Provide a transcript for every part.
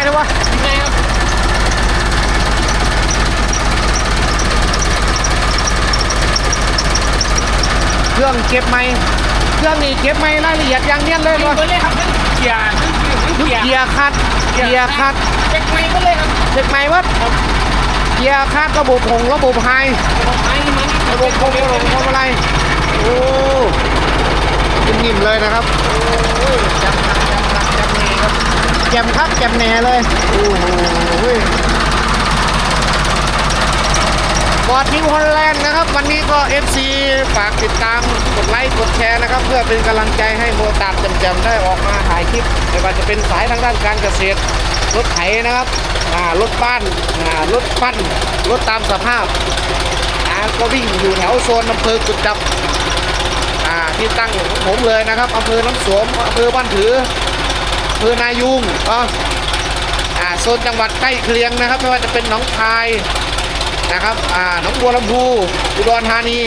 ายเลยวะไงครับเครื่องเก็บไม่เครื่องนี่เก็บไม่รายละเอียดอย่างเนียนเลยเกียวะร์เลยครับเกียร์เกียร์เกียร์คัดเกียร์คัดเช็คไม่ก็เลยครับเช็คไม่วัดเกียร์คัดระบบของระบบไฮบอกไม้มันระบบของระบบของอะไรโอ้นิ่มๆเลยนะครับโอ้ยจำคักจำคักจำแหน่ครับ แจมคักแจมแหน่เลย โอ้โหบอดนิวฮอลแลนด์นะครับ วันนี้ก็ FC ฝากติดตามกดไลค์กดแชร์นะครับ เพื่อเป็นกำลังใจให้โมตามแจมๆได้ออกมาถ่ายคลิปไม่ว่าจะเป็นสายทางด้านการเกษตรรถไถนะครับรถบ้านรถปั้นรถตามสภาพก็วิ่งอยู่แถวโซนอำเภอกุดจับที่ตั้งของผมเลยนะครับอำเภอน้ำสวมอำเภอบ้านถือ เภอนายุงอ่าอ่าโซนจังหวัดใกล้เคียงนะครับ ไม่ว่าจะเป็นหนองคายนะครับอ่าหนองบัวลำพูอุดรธานี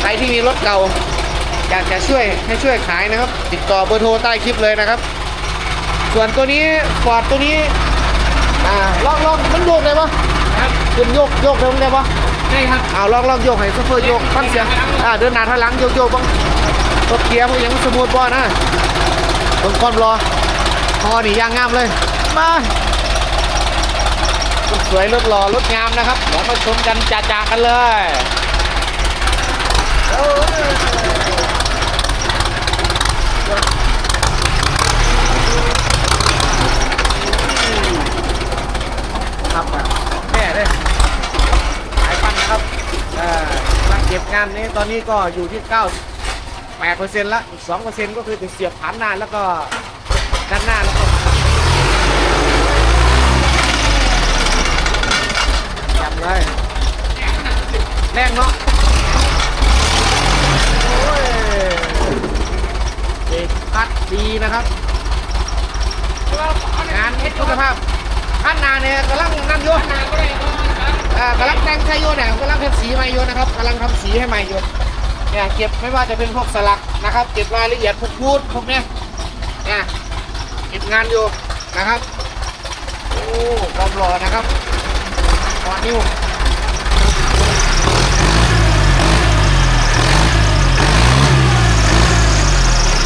ใครที่มีรถเก่าอยากจะช่วยให้ช่วยขายนะครับ ติดต่อเบอร์โทรใต้คลิปเลยนะครับ ส่วนตัวนี้ฟอร์ดตัวนี้อ่าลองลองมันโยกได้ปะครับขึ้นโยกโยกได้มั้ยได้ปะใช่ครับอ้าวลองลองโยกให้ซัฟเฟอร์โยกฟังเสียงอ่าเดินหน้าถอยหลังโยกโยกบ้างรถเกียร์พวกยังสมูทบ่นะเบิ่งความรอ พอนี่ยางงามเลย มาสสวยรถหล่อรถงามนะครับเดี๋ยวมาชมกันจ่าๆกันเลยโอ้ยครับแม่เลยสายปันนะครับเอ่อกำลังเก็บงานนี้ตอนนี้ก็อยู่ที่ 9 8%ละอีก2%ก็คือจะเสียบฐานหน้าแล้วก็ ด้านหน้าแล้วก็จำเลยแรงเนาะโอ้ยเด็กพัดดีนะครับงานเฮ็ดคุณภาพขั้นหนาเนี่ยกำลังนั่นอยู่นกำลังแต่งใช้อยู่เนี่ยกำลังทำสีใหม่อยู่นะครับกำลังทำสีให้ใหม่อยู่เนี่ยเก็บไม่ว่าจะเป็นพวกสลักนะครับ เก็บรายละเอียดพวกพูดพวกเนี้ยเนี่ย งานอยู่นะครับ โอ้ความหล่อนะครับตอนิ้ว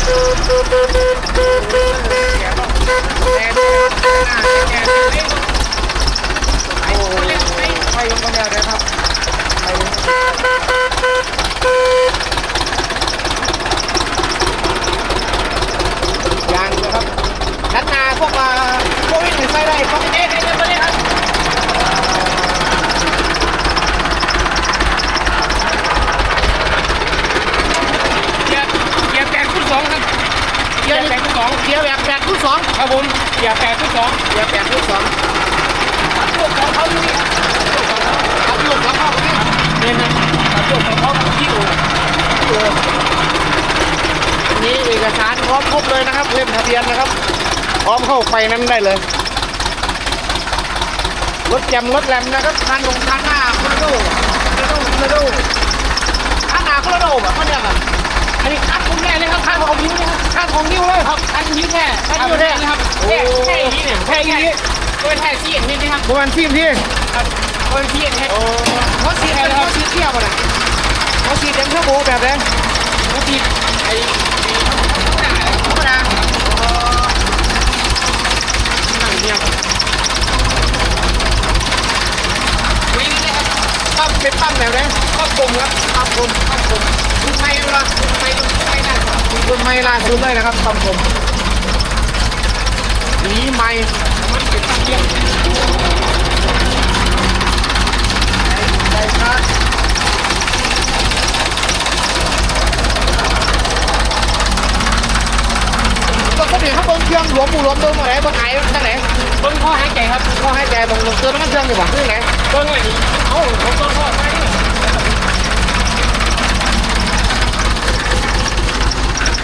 โอ้ไฟยังไม่ได้เลยครับไฟยังยางนะครับด้านหน้าพวกมาพวกวิ่งหรือไฟได้พวกนี้ เอ๊ะเอ๊ะเอ๊ะเอ๊ะครับเกียร์เกียร์แปดคูณสองครับเกียร์แปดคูณสอง เกียร์แบบแปด คูณสองครับผมเกียร์แปดคูณสองเกียร์แปดคูณสองพวกของเขาอยู่นี่เอาลูกแล้วเข้าไปนี่เนี่ยนะพวกของเขาที่อู่นี่เอกสารพร้อมครบเลยนะครับเล่มทะเบียนนะครับ พร้อมเข้าไปนั้นได้เลยรถแจมรถแรมนะครับคันลงคันหน้าคุณดูคุณดูคุณดูคันหน้าคุณดูแบบมันยังไงอันนี้คัดผมแน่เลยครับคัดของนิ้วเลยครับ คันของนิ้วเลยครับคัดนิ้วแท้คัดนิ้วแท้ครับแท้แท้นี้เนี่ยแท้นี้ก็เป็นแท้ซีเอ็นนี่นะครับประมาณทีมที่ครับเป็นซีเอ็นแท้โอ้เขาสีอะไรเขาสีเที่ยบอะนะเขาสีเต็มเทอร์โบแบบไหนเขาตีไอ้หน้าธรรมดานังเนี่ยวิ่งเลยครับปั๊มเป็นปั๊มแบบไหนครอบคลุมครับปั๊มปั๊ม รับรุ่นใหม่ล่าสุดเลยนะครับปั๊มผมสีใหม่มันเป็นตั้งเยี่ยมใส่ครับก็เขาเดี๋ยวเขาเบิ้งเครื่องหลวมหมู่หลวมเบิ้งอะไรเบิ้งไอ้ทั้งไหนเบิ้งข้อหายใจครับเขาให้ใจเบิ้งเติมน้ำมันเครื่องดีกว่าที่ไหนเบิ้งอะไรนี่เอ้าผมต้องข้อไปเพร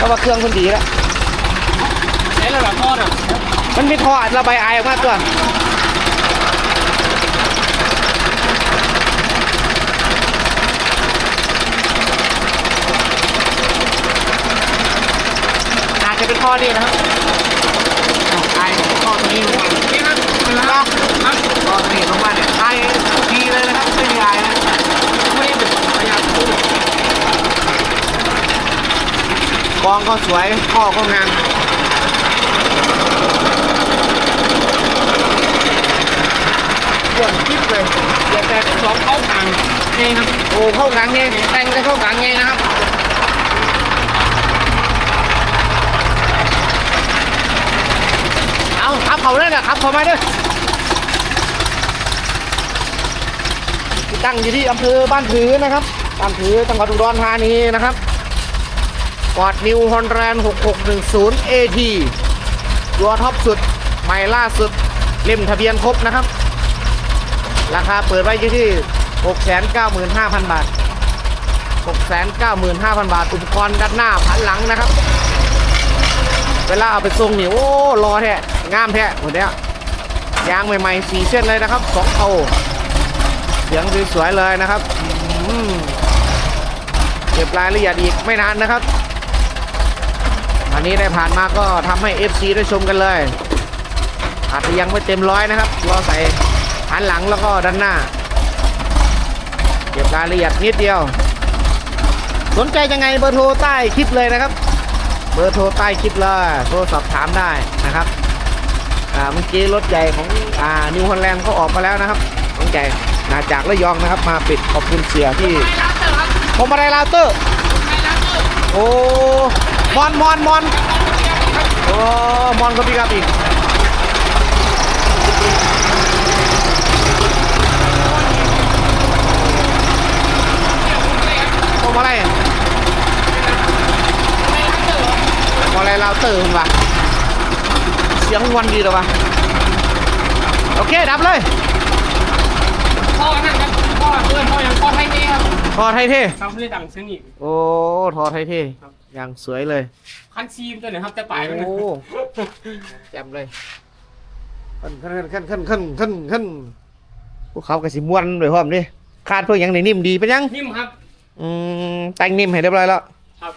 าะว่าเครื่องมันดีแล้วไหนระดับข้อน่ะมันมีท่ออัดระบายไอออกมาตัวอาจจะเป็นท่อนี่นะครับอ้าวไอท่อตัวนี้นี่ครับ องก็สวยข้อก็งามส่วนกิ๊บเลยเดี๋ยวแต่สองเข้าทางนี่ครับโอ้เข้ากลางเนี่ยแต่งได้เข้ากลางเนี่ยนะครับเอาขับเขาเลยนะครับเขามาด้วยที่ตั้งอยู่ที่อำเภอบ้านผือนะครับบ้านผือจังหวัดอุดรธานีนะครับ กอดนิวฮอนแรน 6610 AT ตัวท็อปสุด ใหม่ล่าสุด เล่มทะเบียนครบนะครับ ราคาเปิดไว้ที่ 695,000 บาท 695,000 บาท อุปกรณ์ด้านหน้าพันหลังนะครับ เวลาเอาไปทรงนี่โอ้รอแท้งามแท้หมดเนี้ยยางใหม่ๆสีเส้นเลยนะครับสองเทาเสียงสวยๆเลยนะครับเก็บรายละเอียดอีกไม่นานนะครับ อันนี้ได้ผ่านมาก็ทำให้ FC ได้ชมกันเลย อาจจะยังไม่เต็มร้อยนะครับรอใส่หันหลังแล้วก็ด้านหน้าเก็บรายละเอียดนิดเดียว สนใจยังไงเบอร์โทรใต้คลิปเลยนะครับ เบอร์โทรใต้คลิปเลยโทรสอบถามได้นะครับเมื่อกี้รถใหญ่ของอ่านิวฮอลแลนด์เขาออกมาแล้วนะครับรถใหญ่มาจากระยองนะครับ มาปิดขอบคุณเสียที่ไม่รับเตอร์ครับผมอะไรลาเตอร์ไม่รับเตอร์โอ้ มอนมอนมอนโอ้มอนก็พี่ครับอีกผมอะไรม่รับเตอร์ผมอะไรลาเตอร์คุณวะเสียงวันดีหรอวะโอเค ดับเลยพอนั่นครับ พ่อเพื่อนพ่อยังพ่อไทยนี่ครับทอไทยเท่ทำเลยดังเสียงอีก โอ้ทอไทยเท่ครับ อย่างสวยเลยคันซีมตัวไหนครับจะไปมันนะโอ้แจ่มเลยขึ้นขึ้นขึ้นขึ้นขึ้นขึ้นขึ้นพวกเขากระสิมวนด้วยพร้อมดิคาดเพื่อหยังในนิ่มดีเป็นยังนิ่มครับ อืมแต่งนิ่มให้เรียบร้อยแล้วครับ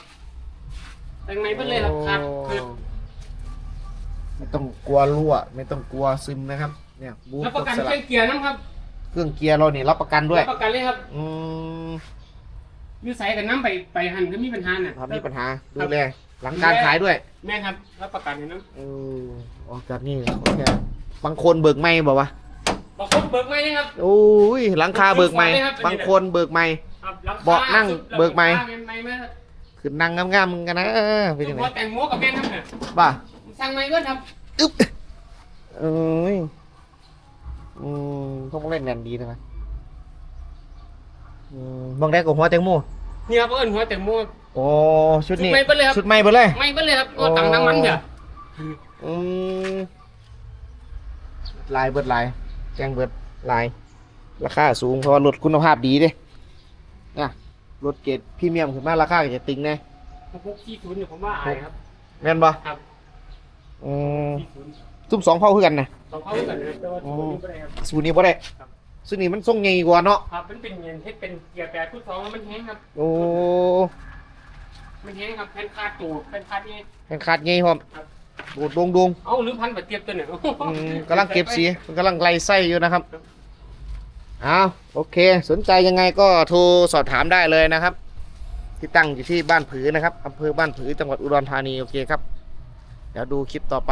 แต่งไงเพิ่นเลยครับครับคือไม่ต้องกลัวรั่ว ไม่ต้องกลัวซึมนะครับ เนี่ยบูทรับประกันสเคลัรื่อบงเกียร์น้ำครับ เครื่องเกียร์เราเนี่ยรับประกันด้วย รับประกันเลยครับอืมอยูใส่กับน้ำไปไปหันก็มีปัญหาน่ะครับมีปัญหาดูแลหลังการขายด้วย แม่นครับรับประกันเลยน้เออออกจากนี่โอเคบางคนเบิกไม่บอกว่าำบางคนเบิกไม่นี่ครับโอ้ยหลังคาเบิกไม่เบิกไม่ครับบางคนเบิกไม่ครับหลังคาเบาะนั่งเบิกไหมไม่ไม่ครับคือนั่งงามๆมึงกันนะเป็นยังไงพอแต่งหมวกกับแม่นครับเนี่ยบ้าสั่งไม่เบิดครับอึ๊บเอ้ย อืมต้องเล่นแนนดีนะอืมบางได้กับหัวแตงโมนี่ครับเอิ้นหัวแต่งหมวกโอ้ชุดนี้ชุดใหม่เบิดเลยครับ ชุดใหม่เบิดเลย ไม่เบิดเลยครับก็ตังค์น้ำมันเถอะอืมลายเบิดลายแจ้งเบิดลาย ราคาสูงเพราะว่ารถคุณภาพดีเด้นะรถเกรดพรีเมียมขึ้นมาราคาก็จะติงแน่พวกขี้ทุนอยู่ผมว่าอายครับ แม่นบ่ครับ อืมขี้ทุน ซุ่มสองเผ่าคือกันนะต้องเข้ากันนะแต่ว่าตัวนี้ไม่ได้ครับ สูตรนี้บ่ได้ครับซึ่งนี่มันทรงใหญ่กว่าเนาะครับมันเป็นเงินเฮ็ดเป็นเกียร์แปดทุกสองแล้วมันแห้งครับ โอ้มันแห้งครับแผ่นคาดตูดแผ่นคาดนี่ แข่งขาดใหญ่พร้อมครับ โดดดงดงเอาหรือพันบาทเทียบตัวเนี่ยอืมกำลังเก็บสีมันกำลังไล่ไส้อยู่นะครับอ้าวโอเค สนใจยังไงก็โทรสอบถามได้เลยนะครับ ที่ตั้งอยู่ที่บ้านผือนะครับอำเภอบ้านผือจังหวัดอุดรธานีโอเคครับเดี๋ยวดูคลิปต่อไป